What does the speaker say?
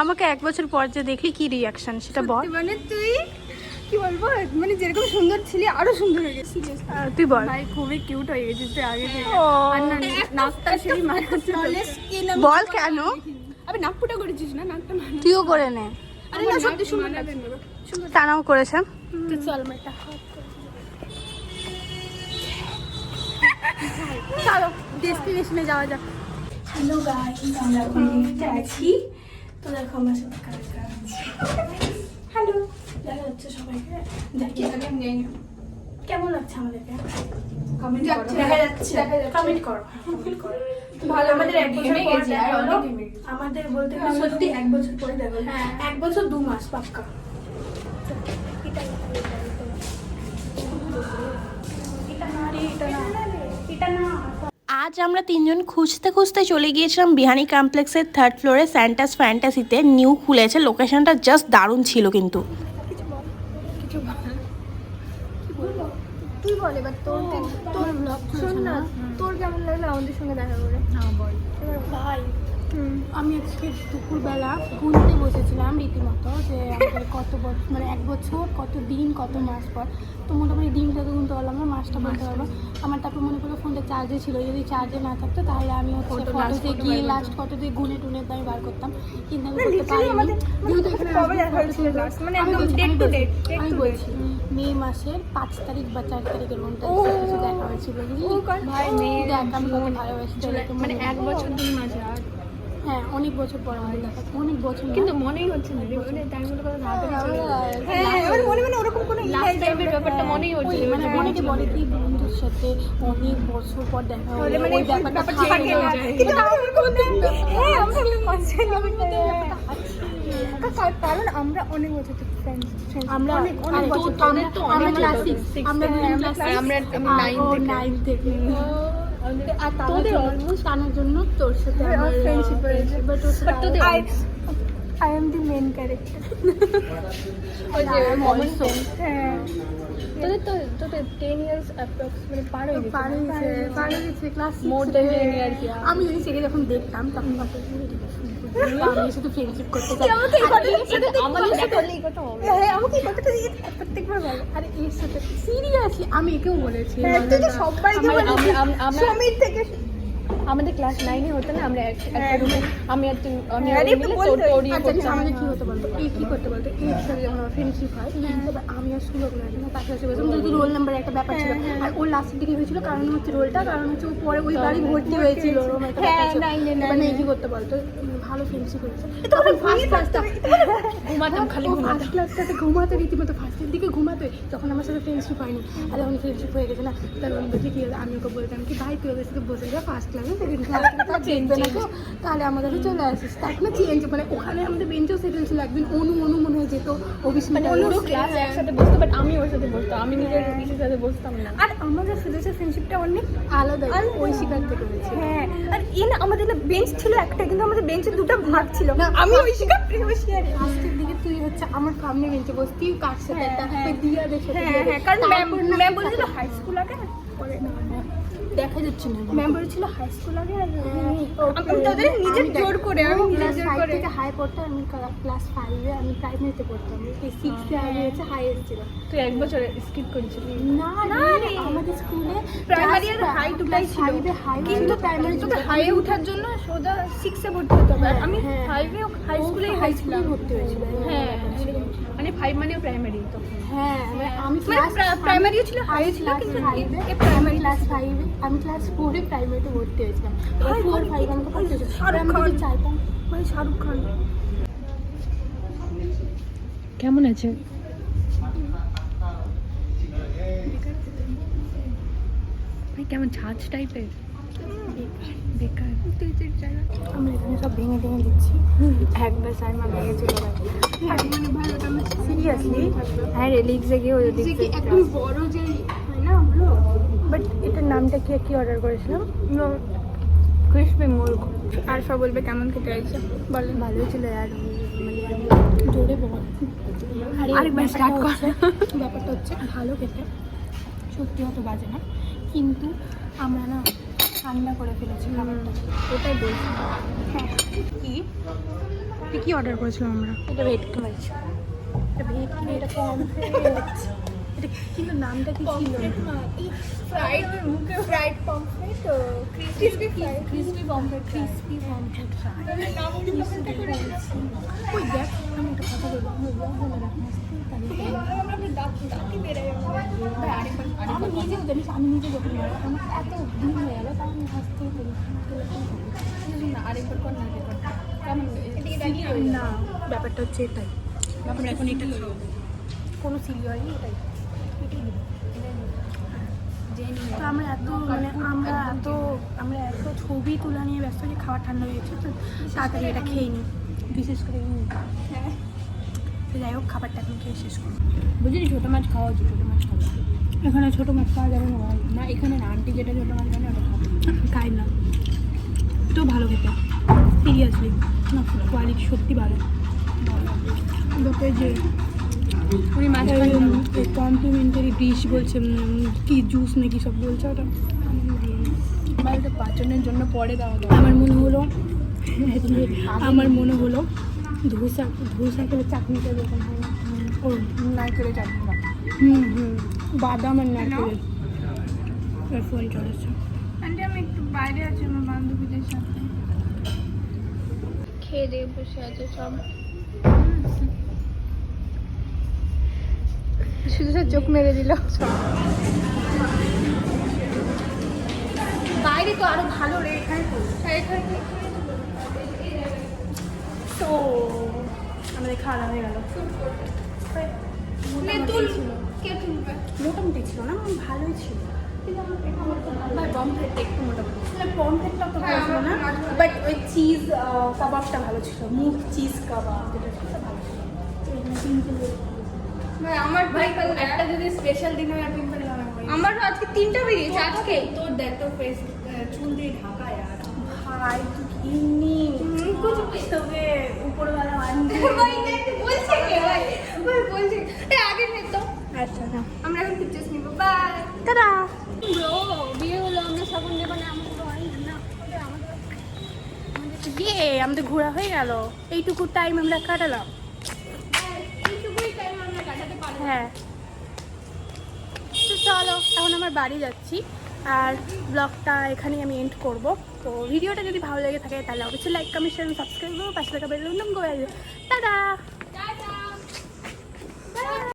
আমাকে এক বছর পর যে দেখলি কি রিয়াকশন সেটা বল। মানে তুই কি বলব মানে যেরকম সুন্দর ছিলি আরও সুন্দর হয়ে গেছিস তুই বল। ভাই খুবই কিউট হয়ে গেছিস তুই আগে থেকে। নাকটা সেই মারাচ্ছে বল কেন? আবে নাক ফুটা করেছিস না? নাকটা মারা তুইও করে নে। আরে না সত্যি সুন্দর লাগছে। টানাও করেছে। তো চল মেটা চলো ডেস্টিনেশনে যাওয়া যাক। হ্যালো গাইস আমরা এখন আছি। তো দেখো আমার সাথে কাজ হ্যালো দেখা যাচ্ছে সবাইকে দেখি কেমন লাগছে আমাদেরকে? কমেন্ট করো। দেখা যাচ্ছে। কমেন্ট করো। কমেন্ট করো। ভালো আমাদের এক বছর পরে আমাদের বলতে সত্যি এক বছর পরে দেখা এক বছর দু মাস পাক্কা। আজ আমরা তিনজন খুঁজতে খুঁজতে চলে গিয়েছিলাম বিহানি কমপ্লেক্সের থার্ড ফ্লোরে স্যান্টাস ফ্যান্টাসিতে নিউ খুলেছে লোকেশনটা জাস্ট দারুণ ছিল কিন্তু। তুই বল এবার তোর তোর শোন না তোর কেমন লাগল আমাদের সঙ্গে দেখা করে? না বল। ভাই। আমি আজকে দুপুরবেলা গুনতে বসেছিলাম রীতিমতো যে আমাদের কত বছর মানে এক বছর কত দিন কত মাস পর। তো মোটামুটি দিনটা তো গুনতে পারলাম না মাসটা বলতে পারব আমার তারপর মনে করল ফোনটা চার্জে ছিল যদি চার্জে না থাকতো তাহলে আমি হচ্ছে ফটোতে গিয়ে লাস্ট কত দিয়ে গুনে টুনে তো আমি বার করতাম। কিন্তু আমি করতে পারিনি। যেহেতু এখানে? মানে আমি বলছি, মে মাসের পাঁচ তারিখ বা চার তারিখের মধ্যে দেখা হয়েছিল। বুঝলি? ভাই মেয়ে দেখ আমি ভালোবাসি মানে এক বছর দুই মাস আর। হ্যাঁ অনেক বছর পর আমাদের দেখা অনেক বছর কিন্তু মনেই হচ্ছে না মানে টাইমগুলো কথা হ্যাঁ, মনে মানে ওরকম কোনো লাস্ট টাইমের ব্যাপারটা মনেই হচ্ছে মানে অনেকে বলে কি বন্ধুর সাথে অনেক বছর পর দেখা হলো মানে ব্যাপারটা ব্যাপারটা থাকে থাকে না। না কিন্তু আমার ওরকম হ্যাঁ আমরা মজা কারণ আমরা অনেক বছর থেকে ফ্রেন্ডস আমরা অনেক অনেক বছর আমরা ক্লাস সিক্স আমরা ক্লাস আমরা নাইন নাইন থেকে। আর তোদের অলমোস্ট আনার জন্য তোর সাথে আমার ফ্রেন্ডশিপ বাট তোর সাথে I am the main character ওই যে হ্যাঁ তোদের তো তোদের টেন ইয়ার্স মানে পার হয়ে গেছে। পার হয়ে গেছে, পার হয়ে গেছে, yeah. আমি যদি সেটা যখন দেখতাম তখন ভাবতাম, "এই রে, শুধু আমি শুধু ফ্রেন্ডশিপ করতে চাই আমাকে এই কথাটা- সাথে এটা সাথে- এই কথা হবে। হ্যাঁ আমাকে এই কথাটা দিয়ে প্রত্যেকবার বলো আরে এর সাথে সিরিয়াসলি আমি একেও বলেছি হ্যাঁ তুই তো সবাইকে বলেছিস আমরা- আমরা- থেকে আমাদের ক্লাস নাইনে হতো না আমরা এক- একটা হ্যাঁ, রুমে আমি আর তুই আমি হ্যাঁ, আচ্ছা আচ্ছা। আমাদের কি হতে বলতো? এই কি করতে বলতো? এর সাথে যখন আমার ফ্রেন্ডশিপ হয়। তবে আমি আর সুযোগ না বলতাম যেহেতু রোল নাম্বার একটা ব্যাপার ছিল। আর ওর লাস্টের দিকে হয়েছিল কারণ হচ্ছে রোলটা কারণ হচ্ছে ও পরে ওই বাড়ি ভর্তি হয়েছিল হ্যাঁ, nine কি করতে বলতো? ভালো ফ্রেন্ডশিপ হয়েছে। ঘুমাতাম খালি ফার্স্ট ক্লাসটাতে ঘুমাতে রীতিমতো। ফার্স্টের দিকে ঘুমাতে তখন আমার সাথে ফ্রেন্ডশিপ হয়নি। আর যখন ফ্রেন্ডশিপ হয়ে গেছে না তখন বলছি কি? আমি ওকে বলতাম কি ভাই তুই ওদের সাথে বসে যা ফার্স্ট ক্লাসে সেকেন্ড ক্লাসে চেঞ্জ না তো তাহলে আমাদের চলে আসিস। তারপরে চেঞ্জ মানে ওখানে আমাদের বেঞ্চেও সেটেল ছিল। একদিন অনু অনু মনে হয় যেত। মানে অনু ক্লাস একসাথে বসতো বাট আমি ওর সাথে বসতাম আমি নিজের পিসের সাথে বসতাম না। আর আমাদের সুদেশের ফ্রেন্ডশিপটা অনেক আলাদা। আলাদা। ওই শিকার থেকে হয়েছে। হ্যাঁ। আর এই না আমাদের না বেঞ্চ ছিল একটা কিন্তু আমাদের বেঞ্চের দুটো ভাগ ছিল। না, আমি ওই শিকার প্রেমসী আর লাস্টের দিকে তুই হচ্ছে আমার সামনে বেঞ্চে বসতি কার সাথে? একটা ওই দিয়াদের হ্যাঁ হ্যাঁ। কারণ ম্যাম ম্যাম বলেছিল হাই স্কুল আগে। না, না, দেখা যাচ্ছে না। ম্যাম বলেছিল হাই স্কুল আগে আর আমি তোদের নিজের জোর করে আমি নিজের ক্লাস জোর করে। থেকে হাই পড়তাম আমি ক্লাস ফাইভে আমি প্রাইমারিতে পড়তাম। সিক্সে আমি হচ্ছে হাই এসেছিল তুই এক বছর স্কিপ করেছিলি। না না আমাদের স্কুলে প্রাইমারি আর হাই দুটাই ছিল। হাই কিন্তু প্রাইমারি তোকে হাইয়ে ওঠার জন্য সোজা সিক্সে ভর্তি হতে হবে। আমি হ্যাঁ। ফাইভে হাই স্কুলে হাই হাই স্কুলে ভর্তি হয়েছিল। হ্যাঁ। মানে ফাইভ মানে প্রাইমারি তখন। হ্যাঁ মানে আমি মানে প্রাইমারিও ছিল হাইও ছিল কিন্তু এ প্রাইমারি ক্লাস ফাইভে আমি ক্লাস ফোরে প্রাইমারিতে ভর্তি হয়েছিলাম। হাই, ফোর হাই, ফাইভ ভর্তি হয়েছিল। শাহরুখ আমি খান। চাইতাম মানে শাহরুখ খান। কেমন আছে? কেমন ছাঁচ টাইপের বেকার আমরা এখানে সব ভেঙে ভেঙে দিচ্ছি একবার সাইমা ভেঙে চলে সিরিয়াসলি হ্যাঁ রে গিয়ে ওই যে কি একদম বড় যে না বাট এটার নামটা কি কি অর্ডার করেছিলাম ক্রিসপি মুরগ আরফা বলবে কেমন খেতে হয়েছে বলেন ভালোই ছিল আর জোরে বল আর ব্যাপারটা কর। ব্যাপারটা হচ্ছে ভালো খেতে সত্যি অত বাজে না কিন্তু আমরা না ঠান্ডা করে ফেলেছি খাবারটা। ওটাই বলছি। হ্যাঁ। কি? তুই কি অর্ডার করেছিলাম আমরা? এটা ভেটকি মাছ। এটা ভেটকি এটা পমফ্রেট। এটা কিন্তু নামটা কি ছিল ফ্রাইড মুখে fried pomfret crispy crispy pomfret crispy pomfret. ওই দেখ আমি একটা কথা বলব। আমি ব্লগ বলে রাখব আমরা দাঁত দাঁতই বেড়ে যাবে ভাই আরেকবার আমি নিজেও জানিস আমি নিজে যখন আমার এত দিন হয়ে গেল তাও আমি পারি না আরেকবার কর না কেমন না ব্যাপারটা হচ্ছে এটাই। এখন এটা কোনো সিলি হয়নি এটাই। তো আমরা এত মানে আমরা এত আমরা এত ছবি তোলা নিয়ে ব্যস্ত যে খাওয়া ঠান্ডা হয়ে গেছে তো তাড়াতাড়ি এটা খেয়ে নিই। বিশেষ করে হ্যাঁ। তো যাই হোক খাবারটা এখন খেয়ে শেষ করব। বুঝলি ছোটো মাছ খাওয়া উচিত ছোটো মাছ খাওয়া এখানে ছোটো মাছ পাওয়া যাবে না না এখানে না আন্টি যেটা ছোটো মাছ জানে ওটা খাই না। তো ভালো খেতে। সিরিয়াসলি না কোয়ালিটি সত্যি ভালো। তারপরে যে উনি মাছ কমপ্লিমেন্টারি ডিশ বলছে কি জুস নাকি সব বলছে ওটা? বাড়িতে পাচনের জন্য পরে দেওয়া আমার মনে হলো আমার মনে হলো ধোসা ধোসা করে চাটনিটা যখন হয় না নারকেলের চাটনি হুম হুম। বাদাম আর নারকেলের এর ফোন চলেছে। আন্টি আমি একটু বাইরে আছি আমার বান্ধবীদের সাথে। খেয়ে দিয়ে বসে আছে সব। শুধু শুধু চোখ মেরে দিল। বাইরে তো আরও ভালো রে এখানে তো। তো। আমাদের খাওয়া হয়ে গেল। মোটামুটি ছিল না ভালোই ছিল। আমার এটা আমার তো ভালো ভাই পমফ্রেট একটু মোটামুটি পমফ্রেটটা তো ভালো ছিল না বাট ওই চিজ কাবাবটা ভালো ছিল। মুখ চিজ কাবাব যেটা সেটা ভালো ছিল। সিম্পল ভাই আমার একটা যদি স্পেশাল দিন হয় পিম্পল আমার আজকে তিনটা বেরিয়েছে আজকে। তোর দেখ ফেস চুল দিয়ে ঢাকা यार ভাই তুই কিনি কুছ তবে উপরওয়ালা ভাই বলছে কে? ভাই ভাই বলছে আগে নে তো আচ্ছা না। আমরা বাই টাটা ব্রো বিয়ে হলো আমরা সবাই নেব না আমাদের ইয়ে আমাদের ঘোরা হয়ে গেল। এইটুকু টাইম আমরা কাটালাম। হ্যাঁ। তো চলো এখন আমার বাড়ি যাচ্ছি। আর ব্লগটা এখানেই আমি এন্ড করব। তো ভিডিওটা যদি ভালো লেগে থাকে তাহলে অবশ্যই লাইক কমেন্ট শেয়ার সাবস্ক্রাইব করব পাশে থাকা বেল করে টাটা